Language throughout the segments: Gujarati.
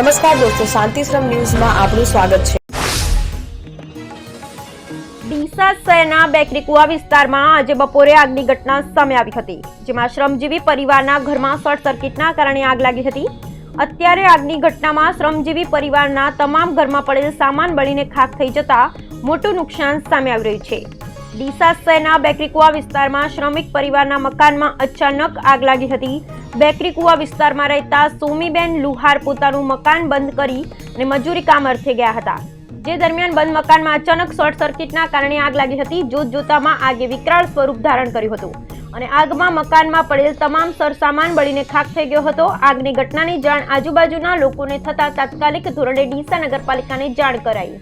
નમસ્કાર દોસ્તો, શાંતિશ્રમ ન્યૂઝમાં આપનું સ્વાગત છે. ડીસા શહેરના બેકરીકુવા વિસ્તારમાં આજે બપોરે આગની ઘટના સામે આવી હતી, જેમાં શ્રમજીવી પરિવારના ઘરમાં શોર્ટ સર્કિટના કારણે આગ લાગી હતી. અત્યારે આગની ઘટનામાં શ્રમજીવી પરિવારના તમામ ઘરમાં પડેલ સામાન બળીને ખાખ થઈ જતા મોટું નુકસાન સામે આવી રહ્યું છે. ડીસા શહેરના બેકરીકુવા વિસ્તારમાં શ્રમિક પરિવારના મકાનમાં અચાનક આગ લાગી હતી બેકરીકુવા વિસ્તારમાં રહેતા સોમીબેન લુહાર પોતાનું મકાન બંધ કરી અને મજૂરી કામ અર્થે ગયા હતા. જે દરમિયાન બંધ મકાનમાં અચાનક શોર્ટ સર્કિટના કારણે આગ લાગી હતી. જોત જોતામાં આગે વિકરાળ સ્વરૂપ ધારણ કર્યું હતું અને આગમાં મકાનમાં પડેલ તમામ સરસામાન બળીને ખાખ થઈ ગયો હતો. આગની ઘટનાની જાણ આજુબાજુના લોકોને થતા તાત્કાલિક ધોરણે ડીસા નગરપાલિકાને જાણ કરાઈ.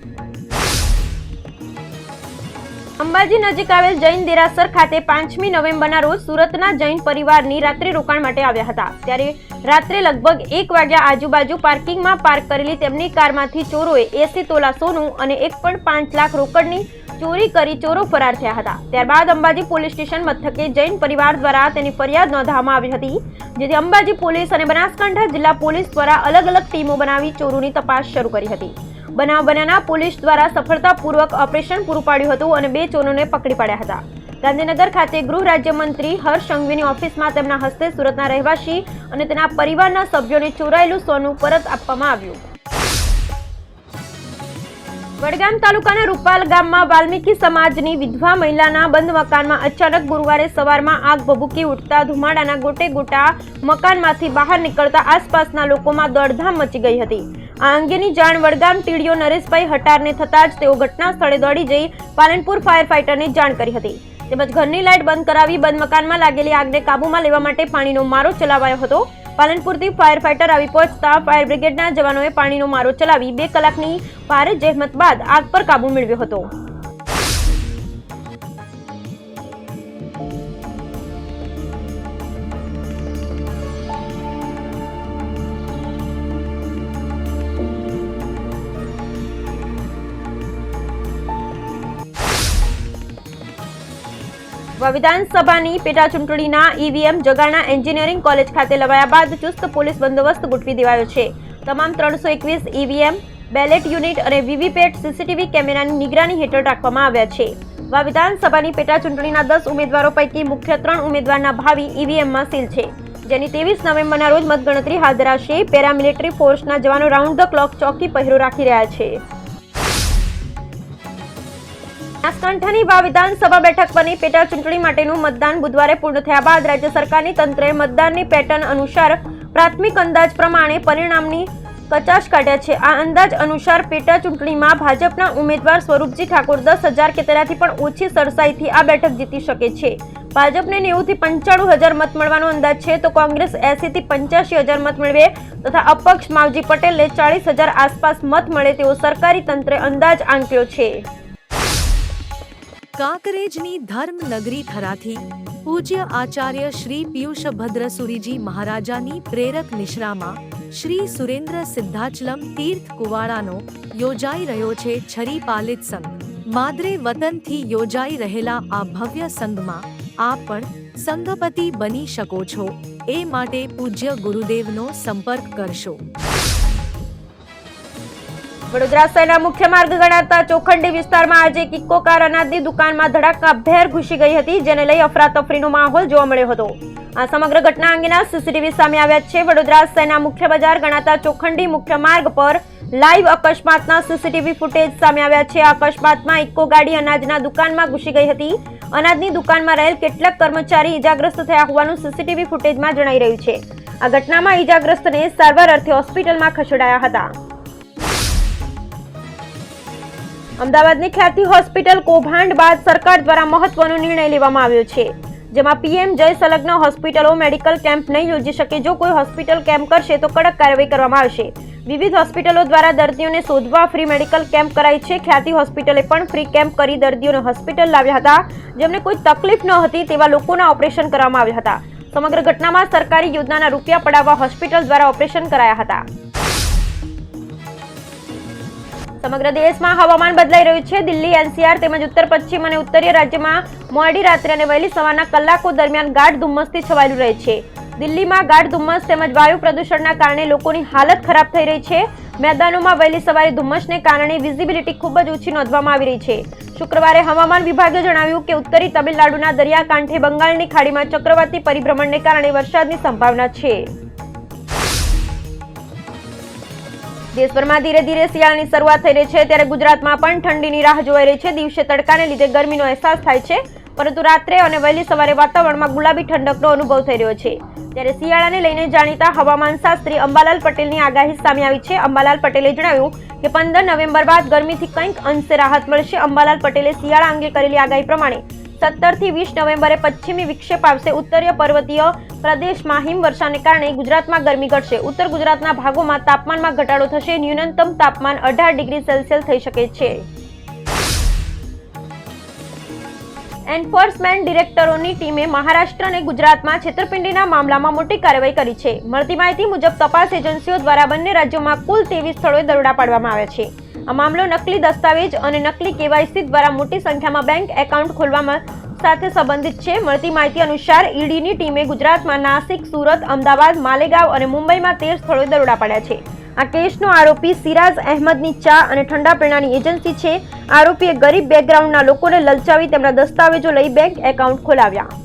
અંબાજી નજીક આવેલ જૈન દેરાસર ખાતે પાંચમી નવેમ્બરના રોજ સુરતના જૈન પરિવારની રાત્રિ રોકાણ માટે આવ્યા હતા. ત્યારે રાત્રે લગભગ એક વાગ્યા આજુબાજુ પાર્કિંગમાં પાર્ક કરેલી તેમની કારમાંથી ચોરોએ એસી તોલા સોનું અને એક પણ પાંચ લાખ રોકડની ચોરી કરી ચોરો ફરાર થયા હતા. ત્યારબાદ અંબાજી પોલીસ સ્ટેશન મથકે જૈન પરિવાર દ્વારા તેની ફરિયાદ નોંધવામાં આવી હતી, જેથી અંબાજી પોલીસ અને બનાસકાંઠા જિલ્લા પોલીસ દ્વારા અલગ અલગ ટીમો બનાવી ચોરોની તપાસ શરૂ કરી હતી. બનાવ બનાના પોલીસ દ્વારા સફળતાપૂર્વક ઓપરેશન પૂરું પાડ્યું હતું અને બે ચોરોને પકડી પાડ્યા હતા. ગાંધીનગર ખાતે ગૃહ રાજ્યમંત્રી હર્ષ સંઘવીની ઓફિસમાં તેમના હસ્તે સુરતના રહેવાસી અને તેના પરિવારના સભ્યોને ચોરાયેલું સોનું પરત આપવામાં આવ્યું. વડગામ તાલુકાના રૂપાલ ગામમાં વાલ્મીકી સમાજની વિધવા મહિલાના બંધ મકાનમાં અચાનક ગુરુવારે સવારમાં આગ ભભૂકી ઉઠતા ધુમાડાના ગોટે ગોટા મકાનમાંથી બહાર નીકળતા આસપાસના લોકોમાં દોડધામ મચી ગઈ હતી. આ અંગેની જાણ વડગામ ટીડીઓ નરેશભાઈ હટારને થતાં જ તેઓ ઘટના સ્થળે દોડી જઈ પાલનપુર ફાયર ફાઇટરને જાણ કરી હતી. તેમજ ઘરની લાઇટ બંધ કરાવી બંધ મકાનમાં લાગેલી આગને કાબૂમાં લેવા માટે પાણીનો મારો ચલાવાયો હતો. પાલનપુરથી ફાયર ફાઇટર આવી પહોંચતા ફાયર બ્રિગેડના જવાનોએ પાણીનો મારો ચલાવી બે કલાકની ભારે જહેમત બાદ આગ પર કાબૂ મેળવ્યો હતો. વિધાનસભાની પેટા ચૂંટણીના ઈવીએમ જગાણા એન્જિનિયરિંગ કોલેજ ખાતે લવાયા બાદ ચુસ્ત પોલીસ બંદોબસ્ત ગોઠવી દેવાયો છે. તમામ ત્રણસો એકવીસ ઈવીએમ, બેલેટ યુનિટ અને વીવીપેટ સીસીટીવી કેમેરાની નિગરાની હેઠળ રાખવામાં આવ્યા છે. વા વિધાનસભાની પેટા ચૂંટણીના દસ ઉમેદવારો પૈકી મુખ્ય ત્રણ ઉમેદવારના ભાવિ ઈવીએમમાં સીલ છે. જેની ત્રેવીસ નવેમ્બરના રોજ મતગણતરી હાથ ધરાશે. પેરામિલિટરી ફોર્સના જવાનો રાઉન્ડ ધ ક્લોક ચોકી પહેરો રાખી રહ્યા છે. બનાસકાંઠાની વા વિધાનસભા બેઠક પરની પેટા ચૂંટણી માટેનું મતદાન બુધવારે પૂર્ણ થયા બાદ રાજ્ય સરકારની તંત્રે મતદાનની પેટર્ન અનુસાર પ્રાથમિક અંદાજ પ્રમાણે પરિણામની કચાશ કાઢ્યા છે. આ અંદાજ અનુસાર પેટા ચૂંટણીમાં ભાજપના ઉમેદવાર સ્વરૂપજી ઠાકોર દસ હજાર કે તેનાથી પણ ઓછી સરસાઈથી આ બેઠક જીતી શકે છે. ભાજપને નેવુંથી પંચાણું હજાર મત મળવાનો અંદાજ છે તો કોંગ્રેસ એસીથી પંચ્યાસી હજાર મત મેળવે તથા અપક્ષ માવજી પટેલને ચાળીસ હજાર આસપાસ મત મળે તેવો સરકારી તંત્રે અંદાજ આંક્યો છે. કાંકરેજની ધર્મનગરી થરાથી પૂજ્ય આચાર્ય શ્રી પિયુષ ભદ્રસુરીજી મહારાજાની પ્રેરક નિશ્રામાં શ્રી સુરેન્દ્ર સિદ્ધાચલમ તીર્થ કુવાડાનો યોજાઈ રહ્યો છે છરી પાલિત સંઘ. માદરે વતનથી યોજાઈ રહેલા આ ભવ્ય સંઘમાં આપ પણ સંઘપતિ બની શકો છો. એ માટે પૂજ્ય ગુરુદેવનો સંપર્ક કરશો. વડોદરા શહેરના મુખ્ય માર્ગ ગણાતા ચોખંડી વિસ્તારમાં આજે એક ઇકો કાર અનાજની દુકાનમાં ધડાકાભેર ઘૂસી ગઈ હતી, જેને લઈ અફરાતફરીનો માહોલ જોવા મળ્યો હતો. આ સમગ્ર ઘટના અંગેના સીસીટીવી સામે આવ્યા છે. વડોદરા શહેરના મુખ્ય બજાર ગણાતા ચોખંડી મુખ્ય માર્ગ પર લાઈવ અકસ્માતના સીસીટીવી ફૂટેજ સામે આવ્યા છે. આ અકસ્માતમાં ઇકો ગાડી અનાજના દુકાનમાં ઘૂસી ગઈ હતી. અનાજની દુકાનમાં રહેલ કેટલાક કર્મચારી ઈજાગ્રસ્ત થયા હોવાનું સીસીટીવી ફૂટેજમાં જણાઈ રહ્યું છે. આ ઘટનામાં ઈજાગ્રસ્તને સારવાર અર્થે હોસ્પિટલમાં ખસેડાયા હતા. અમદાવાદની ખ્યાતિ હોસ્પિટલ કૌભાંડ બાદ સરકાર દ્વારા મહત્વનો નિર્ણય લેવામાં આવ્યો છે. જેમાં પીએમ જય સંલગ્ન હોસ્પિટલો, મેડિકલ કેમ્પ નહીં યોજી શકે, જો કોઈ હોસ્પિટલ કેમ્પ કરશે તો કડક કાર્યવાહી કરવામાં આવશે. વિવિધ હોસ્પિટલો દ્વારા દર્દીઓને શોધવા ફ્રી મેડિકલ કેમ્પ કરાય છે. ખ્યાતિ હોસ્પિટલે પણ ફ્રી કેમ્પ કરી દર્દીઓને હોસ્પિટલ લાવ્યા હતા. જેમને કોઈ તકલીફ ન હતી તેવા લોકોના ઓપરેશન કરવામાં આવ્યા હતા. સમગ્ર ઘટનામાં સરકારી યોજનાના રૂપિયા પડાવવા હોસ્પિટલ દ્વારા ઓપરેશન કરાયા હતા. સમગ્ર દેશમાં હવામાન બદલાઈ રહ્યું છે. દિલ્હી, એનસીઆર તેમજ ઉત્તર પશ્ચિમ અને ઉત્તરીય રાજ્યમાં મોડી રાત્રે અને વહેલી સવારના કલાકો દરમિયાન ગાઢ ધુમ્મસથી છવાયેલું રહે છે. દિલ્હીમાં ગાઢ ધુમ્મસ તેમજ વાયુ પ્રદૂષણના કારણે લોકોની હાલત ખરાબ થઈ રહી છે. મેદાનોમાં વહેલી સવારે ધુમ્મસને કારણે વિઝિબિલિટી ખૂબ જ ઓછી નોંધવામાં આવી રહી છે. શુક્રવારે હવામાન વિભાગે જણાવ્યું કે ઉત્તરી તમિલનાડુના દરિયાકાંઠે બંગાળની ખાડીમાં ચક્રવાતી પરિભ્રમણને કારણે વરસાદની સંભાવના છે. દેશભરમાં ધીરે ધીરે શિયાળાની શરૂઆત થઈ રહી છે, ત્યારે ગુજરાતમાં પણ ઠંડીની રાહ જોવાઈ રહી છે. દિવસે તડકાને લીધે ગરમીનો અહેસાસ થાય છે, પરંતુ રાત્રે અને વહેલી સવારે વાતાવરણમાં ગુલાબી ઠંડકનો અનુભવ થઈ રહ્યો છે. ત્યારે શિયાળાને લઈને જાણીતા હવામાન શાસ્ત્રી અંબાલાલ પટેલની આગાહી સામે આવી છે. અંબાલાલ પટેલે જણાવ્યું કે પંદર નવેમ્બર બાદ ગરમીથી કંઈક અંશે રાહત મળશે. અંબાલાલ પટેલે શિયાળા અંગે કરેલી આગાહી પ્રમાણે સત્તરથી વીસ નવેમ્બરે પશ્ચિમી વિક્ષેપ આવશે. ઉત્તરીય પર્વતીય પ્રદેશમાં હિમવર્ષાને કારણે ગુજરાતમાં ગરમી ઘટશે. ઉત્તર ગુજરાતના ભાગોમાં તાપમાનમાં ઘટાડો થશે. ન્યૂનતમ તાપમાન અઢાર ડિગ્રી સેલ્સિયસ થઈ શકે છે. એન્ફોર્સમેન્ટ ડિરેક્ટરોની ટીમે મહારાષ્ટ્ર અને ગુજરાતમાં છેતરપિંડીના મામલામાં મોટી કાર્યવાહી કરી છે. મળતી માહિતી મુજબ તપાસ એજન્સીઓ દ્વારા બંને રાજ્યોમાં કુલ ત્રેવીસ સ્થળોએ દરોડા પાડવામાં આવ્યા છે. આ મામલો નકલી દસ્તાવેજ અને નકલી કેવાયસી દ્વારા મોટી સંખ્યામાં બેંક એકાઉન્ટ ખોલવામાં સાથે સંબંધિત છે. મળતી માહિતી અનુસાર ઈડીની ટીમે ગુજરાતમાં નાસિક, સુરત, અમદાવાદ, માલેગાંવ અને મુંબઈમાં તેર સ્થળોએ દરોડા પાડ્યા છે. આ કેસનો આરોપી સિરાજ અહેમદની ચા અને ઠંડા પીણાની એજન્સી છે. આરોપીએ ગરીબ બેકગ્રાઉન્ડના લોકોને લલચાવી તેમના દસ્તાવેજો લઈ બેંક એકાઉન્ટ ખોલાવ્યા.